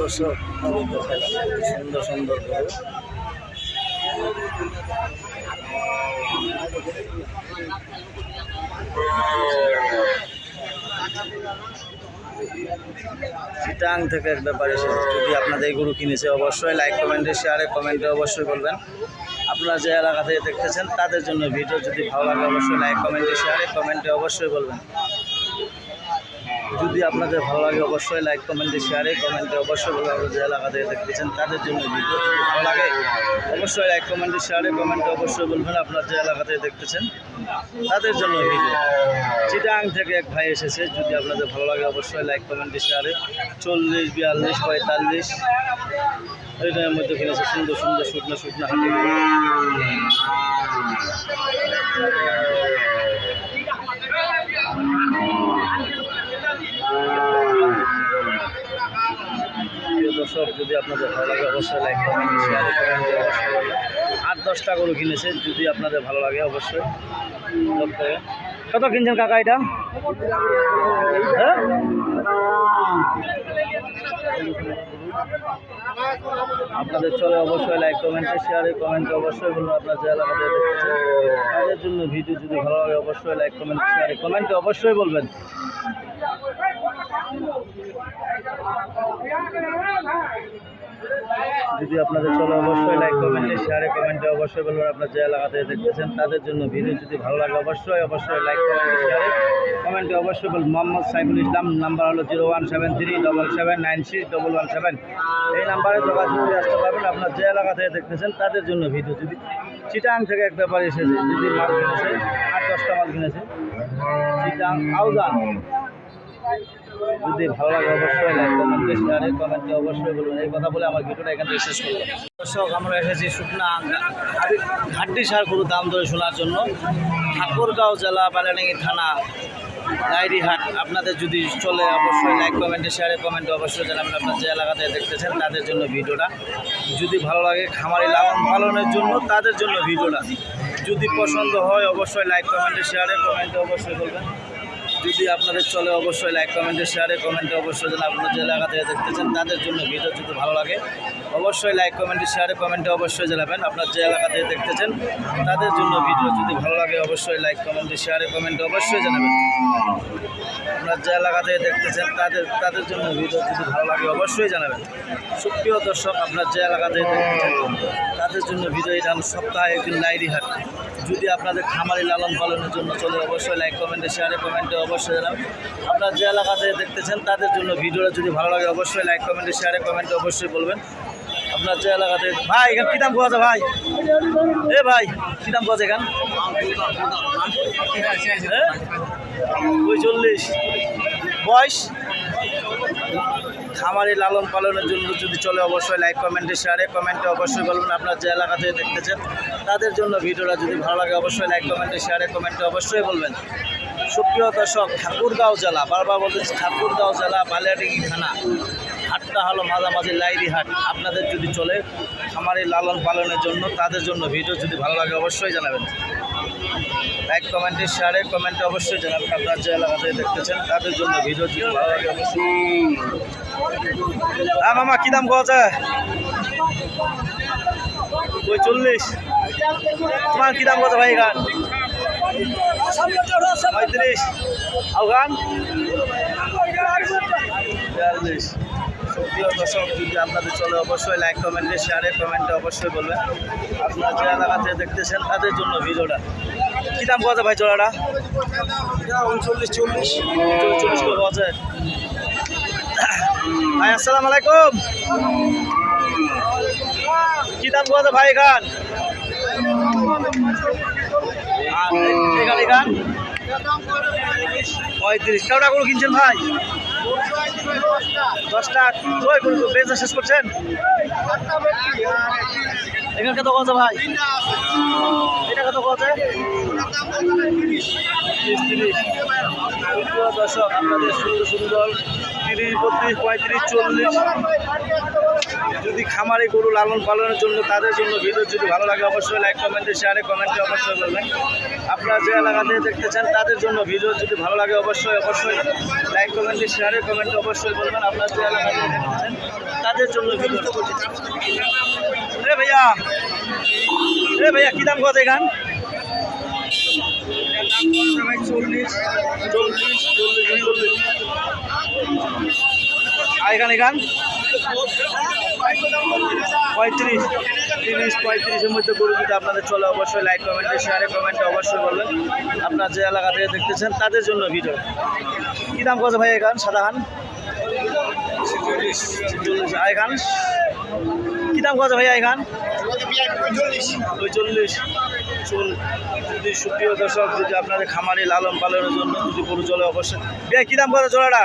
দর্শক সুন্দর চিটাং থেকে এক ব্যাপার যদি আপনাদের এই গরু কিনেছে, অবশ্যই লাইক কমেন্টে শেয়ারে কমেন্টে অবশ্যই বলবেন। আপনারা যে এলাকা থেকে দেখতেছেন, তাদের জন্য ভিডিও যদি ভালো লাগে, অবশ্যই লাইক কমেন্টে শেয়ারে কমেন্টে অবশ্যই বলবেন। যদি আপনাদের ভালো লাগে অবশ্যই লাইক কমেন্টে শেয়ারে কমেন্টে অবশ্যই বলবেন আপনারা যে এলাকা থেকে দেখতেছেন তাদের জন্য ভিডিও ভালো লাগে, অবশ্যই লাইক কমেন্টে শেয়ারে কমেন্টে অবশ্যই বলবেন, আপনার যে এলাকা থেকে দেখতেছেন, তাদের জন্য ভিডিও চিটাং থেকে এক ভাই এসেছে, যদি আপনাদের ভালো লাগে অবশ্যই লাইক কমেন্টে শেয়ারে চল্লিশ, বিয়াল্লিশ, পঁয়তাল্লিশ। এই টাইমের মধ্যে কিনেছে সুন্দর সুন্দর শুকনো শুকনো হাঁটি প্রিয় দর্শক যদি আপনাদের ভালো লাগে, অবশ্যই লাইক কমেন্ট শেয়ার কমেন্ট অবশ্যই আট দশটা গরু কিনেছে, যদি আপনাদের ভালো লাগে, অবশ্যই কত কিনছেন কাকা এটা? হ্যাঁ? আপনাদের চলে অবশ্যই লাইক কমেন্টে শেয়ারে কমেন্টে অবশ্যই বলুন, আপনার যে এলাকাতে জন্য ভিডিও যদি ভালো লাগে, অবশ্যই লাইক কমেন্ট শেয়ারে কমেন্টে অবশ্যই বলবেন। যদি আপনাদের চলে অবশ্যই লাইক কমেন্টে শেয়ারে কমেন্টে অবশ্যই বলবেন আপনার যে এলাকাতে দেখতেছেন, তাদের জন্য ভিডিও যদি ভালো লাগে অবশ্যই অবশ্যই লাইক কমেন্টে শেয়ারে কমেন্টে অবশ্যই বলুন মোহাম্মদ সাইফুল ইসলাম নাম্বার হলো zero one seven three double seven nine six double one seven এই নাম্বারে যোগাযোগ আসতে পারবেন। আপনার যে এলাকা থেকে দেখতেছেন, তাদের জন্য ভিডিও যদি চিটাং থেকে এক ব্যাপার এসেছে যদি মাল কিনেছে, আট দশটা মাল কিনেছে, চিটাং, আউজান। যদি ভালো লাগে অবশ্যই লাইক কমেন্টে শেয়ারে কমেন্টে অবশ্যই বলুন এই কথা বলে আমার ভিডিওটা এখান শেষ করলাম। দর্শক, আমরা এসেছি শুকনা হাড্ডি সার গরুর দাম ধরে শোনার জন্য। ঠাকুরগাঁও জেলা বালানাঙ্গি থানা ডায়েরিহাট আপনাদের যদি চলে অবশ্যই লাইক কমেন্টে শেয়ারে কমেন্টে অবশ্যই জানাবেন আপনার যে এলাকাতে দেখতেছেন, তাদের জন্য ভিডিওটা। যদি ভালো লাগে খামারি লালন পালনের জন্য, তাদের জন্য ভিডিওটা। যদি পছন্দ হয়, অবশ্যই লাইক কমেন্টে শেয়ারে কমেন্টে অবশ্যই বলবেন। যদি আপনাদের চলে, অবশ্যই লাইক কমেন্টে শেয়ারে কমেন্টে অবশ্যই যেন আপনারা যে এলাকা থেকে দেখতেছেন তাদের জন্য ভিডিও যদি ভালো লাগে, অবশ্যই লাইক কমেন্টে শেয়ারে কমেন্টে অবশ্যই জানাবেন, আপনার যে এলাকা থেকে দেখতেছেন তাদের জন্য ভিডিও যদি ভালো লাগে, অবশ্যই লাইক কমেন্টে শেয়ারে কমেন্টে অবশ্যই জানাবেন। আপনার যে এলাকা থেকে দেখতেছেন, তাদের তাদের জন্য ভিডিও যদি ভালো লাগে, অবশ্যই জানাবেন। সুপ্রিয় দর্শক, আপনার যে এলাকা থেকে দেখতেছেন, তাদের জন্য ভিডিও এটা সপ্তাহে একদিন লাইরি হাট। যদি আপনাদের খামারি লালন পালনের জন্য চলে, অবশ্যই লাইক কমেন্টে শেয়ারে কমেন্টে অবশ্যই জানাবেন। আপনার যে এলাকা থেকে দেখতেছেন, তাদের জন্য ভিডিওটা যদি ভালো লাগে, অবশ্যই লাইক কমেন্টে শেয়ারে কমেন্টে অবশ্যই বলবেন। আপনার যে এলাকাতে ভাই, এখানে কী দাম যায় ভাই? এ ভাই, কী দাম যায় এখান? ওই চল্লিশ বয়স? খামারে লালন পালনের জন্য যদি চলে অবশ্যই লাইক কমেন্টে শেয়ারে কমেন্টে অবশ্যই বলবেন আপনার যে এলাকা থেকে দেখতেছেন। তাদের জন্য ভিডিওটা যদি ভালো লাগে অবশ্যই লাইক কমেন্টে শেয়ারে কমেন্টে অবশ্যই বলবেন। সুপ্রিয় দর্শক, ঠাকুরগাঁও জেলা, বারবার বলতেছি, ঠাকুরগাঁও জেলা বালিয়াডিগি থানা। হাটটা হলো মাঝামাঝি লাইরি হাট। আপনাদের যদি চলে খামারি লালন পালনের জন্য, তাদের জন্য ভিডিও যদি ভালো লাগে অবশ্যই জানাবেন। লাইক কমেন্টে শেয়ারে কমেন্টে অবশ্যই জানাবেন। আপনার যে এলাকা থেকে দেখতেছেন, তাদের জন্য ভিডিও যদি ভালো লাগে অবশ্যই। হ্যাঁ মামা, কী দাম পাওয়া যায়? ওই চল্লিশ তোমার কী দাম কত ভাই গান? পঁয়ত্রিশ। আও গান? বিয়াল্লিশ। সত্যিও দর্শক যদি আপনাদের চলে অবশ্যই লাইক কমেন্টে শেয়ারে কমেন্টে অবশ্যই বলবেন। আপনারা যে এলাকাতে দেখতেছেন তাদের জন্য ভিডিওটা। কী দাম যায় ভাই চড়াটা উনচল্লিশ চল্লিশ। চল্লিশ করে পাওয়া যায় ভাই আসসালামু আলাইকুম। কি দাম যায় ভাই গান এখানে গান পঁয়ত্রিশ। করে কিনছেন ভাই? দশটা কই করে বেজা শেষ করছেন? এখানে কত কথা ভাই? এটা কত তিরিশ দর্শক, আপনাদের সুন্দর সুন্দর তিরিশ, বত্রিশ, পঁয়ত্রিশ, চল্লিশ। যদি খামারে গরু লালন পালনের জন্য তাদের জন্য ভিডিও যদি ভালো লাগে, অবশ্যই লাইক কমেন্টে শেয়ারে কমেন্টে অবশ্যই বলবেন। আপনারা যে এলাকাতে দেখতে চান, তাদের জন্য ভিডিও যদি ভালো লাগে, অবশ্যই অবশ্যই লাইক কমেন্টে শেয়ারে কমেন্টে অবশ্যই বলবেন। আপনারা যে এলাকাতে দেখতে তাদের জন্য ভিডিও রে ভাইয়া রে ভাইয়া, কি দাম কত এখান? চল্লিশ চল্লিশ চল্লিশ চল্লিশ। আর এখান এখান? পঁয়ত্রিশ, তিরিশ, পঁয়ত্রিশের মধ্যে গরু যদি আপনাদের চলে, অবশ্যই লাইক কমেন্টে শেয়ারে কমেন্টে অবশ্যই বলবেন। আপনার যে এলাকা থেকে দেখতেছেন, তাদের জন্য ভিডিও কী দাম কত ভাই এখান? সাদা খান আই কী দাম কত ভাই আই খান পঁয়চল্লিশ চুল যদি সুপ্রিয় দর্শক, যদি আপনাদের খামারে লালন পালনের জন্য যদি গরু চলে, অবশ্যই। ভাই কী দাম কত জোড়াটা?